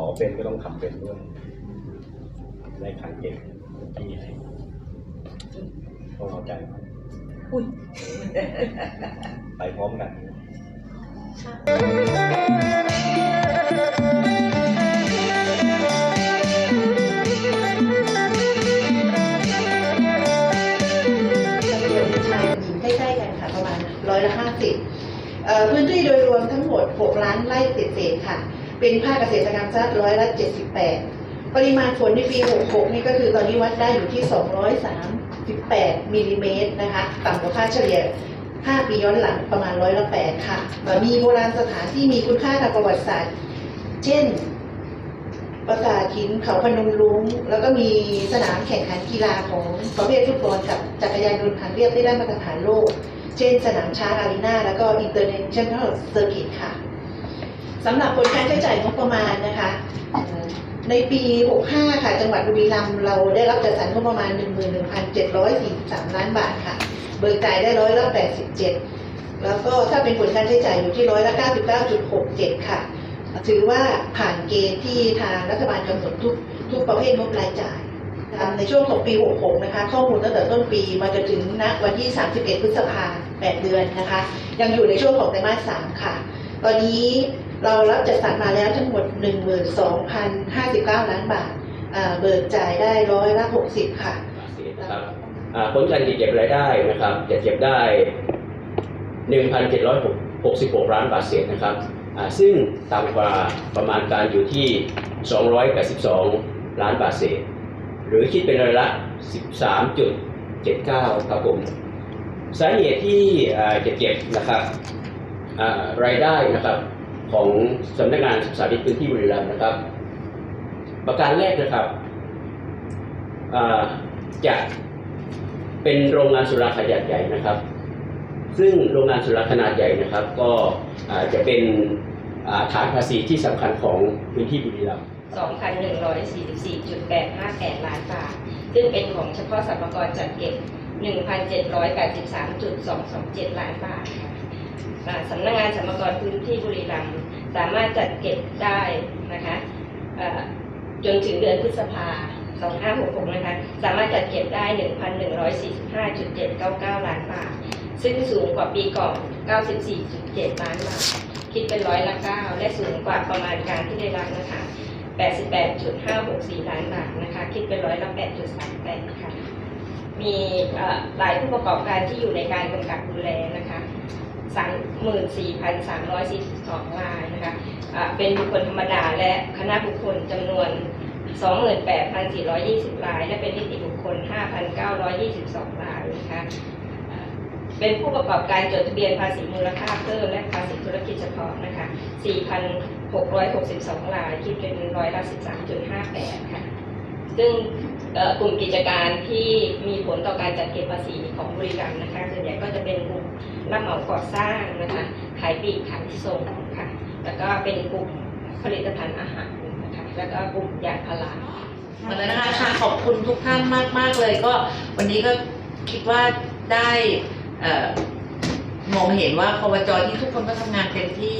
อเป็นก็ต้องทำเป็นด้วยได้ขันเก่งที่ต้องเอาใจเขาอุ้ยไปพร้อมกันจำนวนชายกับหญิงใกล้ๆกันค่ะประมาณร้อยละห้าสิบพื้นที่โดยรวมทั้งหมด 6 ล้านไร่เศษๆค่ะ เป็นภาคเกษตรกรรมซะร้อยละ78 ปริมาณฝนในปี 66 นี่ก็คือตอนนี้วัดได้อยู่ที่ 238มิลลิเมตรนะคะต่ำกว่าค่าเฉลี่ย 5 ปีย้อนหลังประมาณร้อยละ8ค่ะ มีโบราณสถานที่มีคุณค่าทางประวัติศาสตร์ เช่นปราสาทหินเขาพนมรุ้ง แล้วก็มีสนามแข่งขันกีฬาของประเภทฟุตบอลกับจักรยานยนต์ทางเรียบที่ได้มาตรฐานโลก เช่นสนามช้างอารีนาแล้วก็ International Circuit ค่ะ สำหรับผลการใช้จ่ายงบประมาณนะคะ ในปี 65 ค่ะ จังหวัดบุรีรัมย์เราได้รับจัดสรรงบประมาณ 11,743 ล้านบาทค่ะ เบิกจ่ายได้ร้อยละ 87 แล้วก็ถ้าเป็นผลการใช้จ่ายอยู่ที่ร้อยละ 99.67 ค่ะ ถือว่าผ่านเกณฑ์ที่ทางรัฐบาลกำหนดทุกทุกประเภทงบรายจ่ายตามในช่วงของปี 66 นะคะ ข้อมูลตั้งแต่ต้นปีมาจนถึงณวันที่ 31 พฤษภาคม 8 เดือนนะคะ ยังอยู่ในช่วงของไตรมาส 3 ค่ะ ตอนนี้ เรารับจัดสรรมาแล้วทั้งหมด 12,059 ล้านบาทเอ่อเบิกจ่ายได้ร้อยละ 60 ค่ะครับอ่าผลการจัดเก็บรายได้นะครับจัดเก็บได้ 1,766 ล้านบาทเศษนะครับซึ่งต่ำกว่าประมาณการอยู่ที่ 282 ล้านบาทเศษ หรือคิดเป็นร้อยละ 13.79 ครับผมสาเหตุที่จะเก็บนะครับรายได้นะครับ ของสำนักงานศึกษาธิกรพื้นที่บุรีรัมย์นะครับ ประการแรกนะครับจะเป็นโรงงานสุราขนาดใหญ่นะครับ ซึ่งโรงงานสุราขนาดใหญ่นะครับ ก็จะเป็นฐานภาษีที่สำคัญของพื้นที่บุรีรัมย์2,144.858 ล้านบาท ซึ่งเป็นของเฉพาะสรรพากรจัดเก็บ 1,783.227 ล้านบาทค่ะอ่า สำนักงานสรรพากรพื้นที่บุรีรัมย์สามารถจัดเก็บได้นะคะจนถึงเดือนพฤษภา2566 นะคะ สามารถจัดเก็บได้ 1,145.799 ล้านบาท ซึ่งสูงกว่าปีก่อน 94.7 ล้านบาท คิดเป็นร้อยละ 9 และสูงกว่าประมาณการที่ได้รับนะคะ 88.564 ล้านบาทนะคะ คิดเป็นร้อยละ 8.38 ค่ะ มีเอ่อหลายผู้ประกอบการที่อยู่ในการกำกับดูแลนะคะ 34,342รายนะคะเป็นบุคคลธรรมดาและคณะบุคคลจำนวน 28,420 ราย และเป็นนิติบุคคล 5,922 รายนะคะเป็นผู้ประกอบการจดทะเบียนภาษีมูลค่าเพิ่มและภาษีธุรกิจเฉพาะนะคะ 4,662 ราย คิดเป็นร้อยละ 13.58 ค่ะ ซึ่ง กลุ่มกิจการที่มีผลต่อการจัดเก็บภาษีของบริการนะคะส่วนใหญ่ก็จะเป็นกลุ่มรับเหมาก่อสร้างนะคะขายปลีกขายส่งค่ะแล้วก็เป็นกลุ่มผลิตภัณฑ์อาหารนะคะแล้วก็กลุ่มยางพาราวันนั้นนะคะคะขอบคุณทุกท่านมากมาก ๆ เลยก็วันนี้ก็คิดว่าได้มองเห็นว่าพวจที่ทุกคนก็ทำงานเต็มที่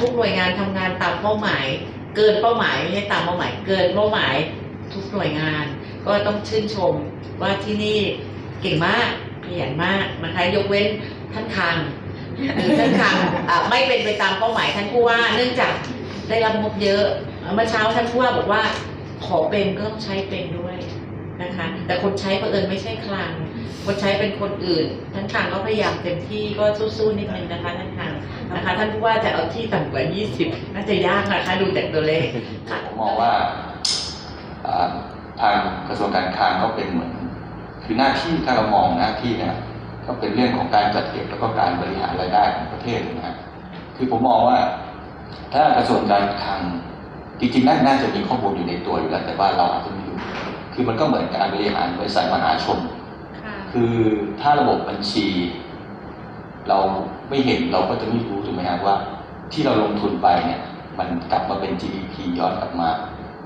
ทุกหน่วยงานทำงานตามเป้าหมาย เกินเป้าหมายไม่ใช่ตามเป้าหมายเกินเป้าหมาย ทุกหน่วยงาน ก็ต้องชื่นชมว่าที่นี่เก่งมากขยันมากนะคะยกเว้นท่านคังหรือท่านคังไม่เป็นไปตามเป้าหมายท่านผู้ว่า เนื่องจากได้รับงบเยอะเมื่อเช้าท่านผู้ว่าบอกว่าขอเป็นก็ต้องใช้เป็นด้วยนะคะ แต่คนใช้เผอิญไม่ใช่คลัง คนใช้เป็นคนอื่น ท่านคลังก็พยายามเต็มที่ก็สู้ๆนิดนึงนะคะท่านคลังนะคะ ท่านผู้ว่าจะเอาที่ต่ำกว่า 20 น่าจะยากนะคะดูจากตัวเลขค่ะผมมองว่า ทางกระทรวงการคลังก็เป็นเหมือน คือหน้าที่ถ้าเรามองหน้าที่เนี่ยก็เป็นเรื่องของการจัดเก็บแล้วก็การบริหารรายได้ของประเทศนะฮะคือผมมองว่า ถ้ากระทรวงการคลังจริงๆน่าน่าจะมีข้อมูลอยู่ในตัวอยู่แล้ว แต่ว่าเราอาจจะไม่รู้คือมันก็เหมือนการบริหารบริษัทมหาชนค่ะคือถ้าระบบบัญชี เราไม่เห็นเราก็จะไม่รู้ถูกไหมครับว่า ที่เราลงทุนไปเนี่ย มันกลับมาเป็น GDP ย้อนกลับมา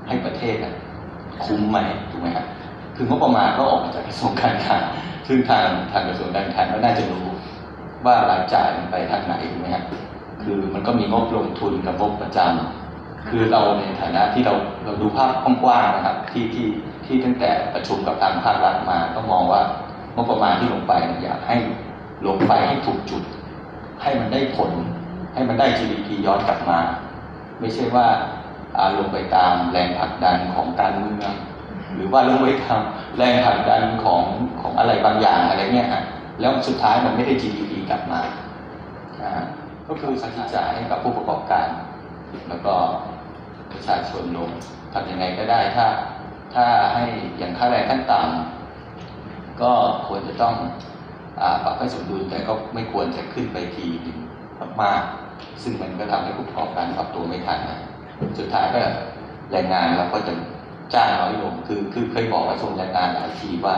ให้ประเทศน่ะ คุ้มไหมถูกไหมครับคืองบประมาณก็ออกมาจากกระทรวงการคลังซึ่งทางทางกระทรวงการคลังก็น่าจะรู้ว่ารายจ่ายมันไปทางไหนถูกไหมครับคือมันก็มีงบลงทุนกับงบประจคือเราในฐานะที่เราเราดูภาพกว้างๆนะครับ ที่ที่ที่ตั้งแต่ประชุมกับทางภาครัฐมาก็มองว่างบประมาณที่ลงไปเนี่ยอยากให้ลงไปให้ถูกจุด ให้มันได้ผล ให้มันได้ GDP ย้อนกลับมา ไม่ใช่ว่าอ่า ลงไปตามแรงผลักดันของการเมืองหรือว่าลงไปตามแรงผลักดันของของอะไรบางอย่างอะไรเงี้ยฮะแล้วสุดท้ายมันไม่ได้ GDP กลับมาก็คือค่าใช้จ่ายให้กับผู้ประกอบการ แล้วก็ประชาชนลงทำยังไงก็ได้ถ้าถ้าให้อย่างค่าแรงขั้นต่ำก็ควรจะต้องอปรับให้สมดุลแต่ก็ไม่ควรจะขึ้นไปทีหนึ่งมากๆซึ่งมันก็ทำให้ผู้ประกอบการปรับตัวไม่ทันนะ สุดท้ายก็แรงงานเราก็จะจ้างน้อยลงคือคือเคยบอกกระทรวงแรงงานหลายทีว่า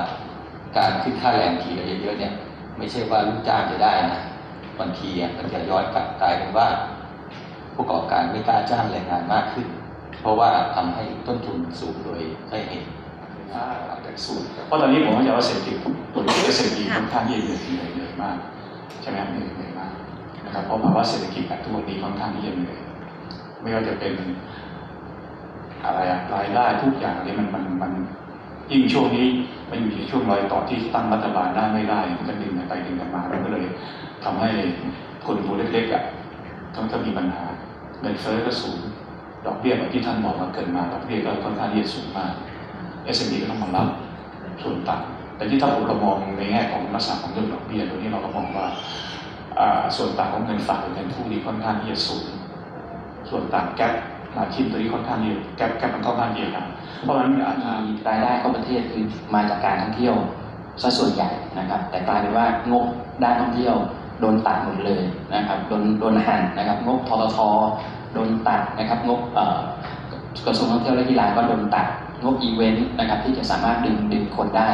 การขึ้นค่าแรงทีละเยอะๆเนี่ย ไม่ใช่ว่าลูกจ้างจะได้นะบางทีอะมันจะย้อนกลับกลายเป็นว่าผู้ประกอบการไม่กล้าจ้างแรงงานมากขึ้น เพราะว่าทำให้ต้นทุนสูงโดยใช่เหตุถ้าเอาแต่สูตรเพราะตอนนี้ผมเข้าใจว่าเศรษฐกิจตัวนี้เศรษฐกิจค่อนข้างที่จะเหนื่อยเหนื่อยเหนื่อยมากใช่ไหมครับเหนื่อยเหนื่อยมากนะครับเพราะภาวะเศรษฐกิจแบบทุกวันนี้ค่อนข้างที่จะเหนื่อย ไม่ว่าจะเป็นอะไรอะรายได้ทุกอย่างนี้มันมันมันยิ่งช่วงนี้มันอยู่ในช่วงรอยต่อที่ตั้งรัฐบาลได้ไม่ได้มันก็ดึงกันไปดึงกันมามันก็เลยทำให้คนตัวเล็กๆอะต้องก็มีปัญหาเงินเฟ้อก็สูงดอกเบี้ยแบบที่ท่านบอกมาเกินมาดอกเบี้ยก็ค่อนข้างที่จะสูงมาก SME ก็ต้องมารับส่วนต่างแต่ที่ถ้าเรามองในแง่ของลักษณะของเรื่องดอกเบี้ยตัวนี้เราก็มองว่าส่วนต่างของเงินฝากหรือเงินกู้นี่ค่อนข้างที่จะสูง ส่วนต่างแก๊ปมาชิมตัวนี้ค่อนข้างที่จะแก๊ปแก๊ปมันค่อนข้างเยอะครับเพราะฉะนั้นอาจจะมีรายได้เข้าประเทศคือมาจากการท่องเที่ยวซะส่วนใหญ่นะครับ แต่กลายเป็นว่างบด้านท่องเที่ยวโดนตัดหมดเลยนะครับโดนโดนหั่นนะครับ งบทททโดนตัดนะครับ งบกระทรวงท่องเที่ยวและกีฬาก็โดนตัดงบอีเวนต์นะครับ ที่จะสามารถดึงดึงคนได้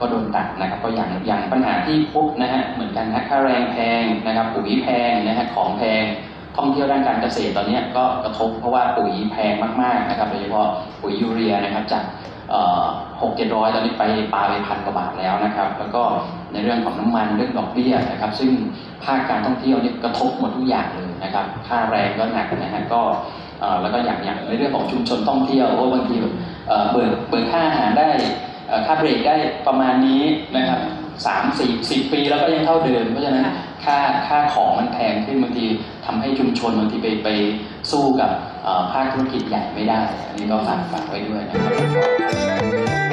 ก็โดนตัดนะครับก็อย่างอย่างปัญหาที่พบนะฮะเหมือนกันนะค่าแรงแพงนะครับปุ๋ยแพงนะฮะของแพง ท่องเที่ยวด้านการเกษตรตอนนี้ก็กระทบเพราะว่าปุ๋ยแพงมากๆนะครับโดยเฉพาะปุ๋ยยูเรียนะครับจากหกเจ็ดร้อยตอนนี้ไปปลาไปพันกว่าบาทแล้วนะครับแล้วก็ในเรื่องของน้ำมันเรื่องดอกเบี้ยนะครับ ซึ่งภาคการท่องเที่ยวนี่กระทบหมดทุกอย่างเลยนะครับค่าแรงก็หนักนะฮะก็เอ่อแล้วก็อย่างอย่างในเรื่องของชุมชนท่องเที่ยวเพราะบางทีแบบเอ่อเบิกเบิกค่าอาหารได้เอ่อค่าเบรกได้ประมาณนี้นะครับสามสี่สิบปีแล้วก็ยังเท่าเดิมเพราะฉะนั้นค่ะค่าค่าของมันแพงขึ้นบางที ทำให้ชุมชนบางทีไปไปสู้กับภาคธุรกิจใหญ่ไม่ได้ อันนี้ก็ฝากฝากไว้ด้วยนะครับ